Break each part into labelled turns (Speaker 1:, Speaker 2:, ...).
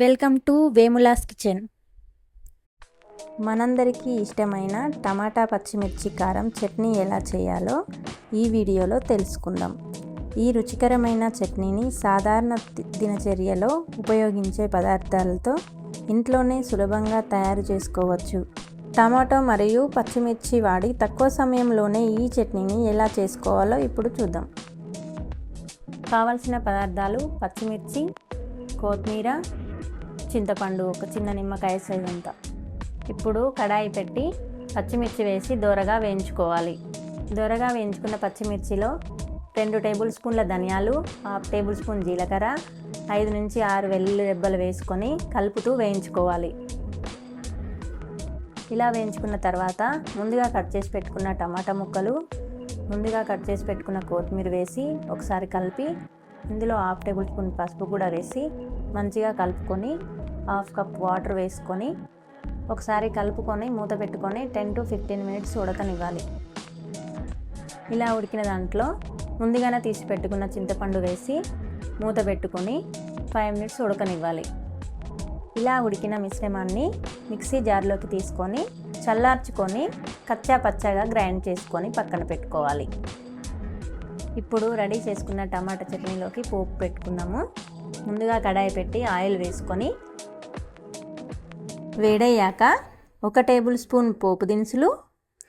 Speaker 1: Welcome to వేములాస్ kitchen. మనందరికీ ఇష్టమైన టమాటా పచ్చిమిర్చి కారం చట్నీ ఎలా చేయాలో ఈ వీడియోలో తెలుసుకుందాం. ఈ రుచికరమైన చట్నీని సాధారణ దినచర్యలో ఉపయోగించే పదార్థాలతో ఇంట్లోనే సులభంగా తయారు చేసుకోవచ్చు. టమాటో మరియు పచ్చిమిర్చి వాడి తక్కువ సమయంలోనే ఈ చట్నీని ఎలా చేసుకోవాలో ఇప్పుడు చూద్దాం. కావలసిన పదార్థాలు పచ్చిమిర్చి కొత్తిమీర చింతపండు ఒక చిన్న నిమ్మకాయ సైజ్ అంత. ఇప్పుడు కడాయి పెట్టి పచ్చిమిర్చి వేసి దోరగా వేయించుకోవాలి. దోరగా వేయించుకున్న పచ్చిమిర్చిలో రెండు టేబుల్ స్పూన్ల ధనియాలు హాఫ్ టేబుల్ స్పూన్ జీలకర్ర ఐదు నుంచి ఆరు వెల్లుల్లి రెబ్బలు వేసుకొని కలుపుతూ వేయించుకోవాలి. ఇలా వేయించుకున్న తర్వాత ముందుగా కట్ చేసి పెట్టుకున్న టమాటా ముక్కలు ముందుగా కట్ చేసి పెట్టుకున్న కొత్తిమీర వేసి ఒకసారి కలిపి ఇందులో హాఫ్ టేబుల్ స్పూన్ పసుపు కూడా వేసి మంచిగా కలుపుకొని హాఫ్ కప్ వాటర్ వేసుకొని ఒకసారి కలుపుకొని మూత పెట్టుకొని టెన్ టు ఫిఫ్టీన్ మినిట్స్ ఉడకనివ్వాలి. ఇలా ఉడికిన దాంట్లో ముందుగానే తీసి పెట్టుకున్న చింతపండు వేసి మూత పెట్టుకొని ఫైవ్ మినిట్స్ ఉడకనివ్వాలి. ఇలా ఉడికిన మిశ్రమాన్ని మిక్సీ జార్లోకి తీసుకొని చల్లార్చుకొని కచ్చా పచ్చగా గ్రైండ్ చేసుకొని పక్కన పెట్టుకోవాలి. ఇప్పుడు రెడీ చేసుకున్న టమాటా చట్నీలోకి పోపు పెట్టుకున్నాము. ముందుగా కడాయి పెట్టి ఆయిల్ వేసుకొని వేడయ్యాక ఒక టేబుల్ స్పూన్ పోపు దినుసులు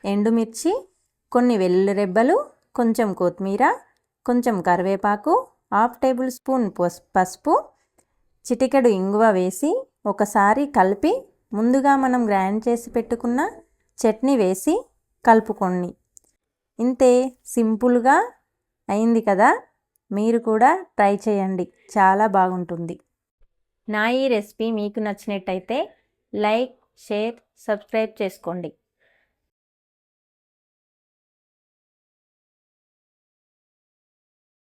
Speaker 1: ఎండుమిర్చి కొన్ని వెల్లుల్లి రెబ్బలు కొంచెం కొత్తిమీర కొంచెం కరివేపాకు హాఫ్ టేబుల్ స్పూన్ పస్ పసుపు చిటికెడు ఇంగువ వేసి ఒకసారి కలిపి ముందుగా మనం గ్రైండ్ చేసి పెట్టుకున్న చట్నీ వేసి కలుపుకోండి. ఇంతే సింపుల్గా అయింది కదా? మీరు కూడా ట్రై చేయండి. చాలా బాగుంటుంది. నా ఈ రెసిపీ మీకు నచ్చినట్టయితే లైక్ షేర్ సబ్స్క్రైబ్ చేసుకోండి.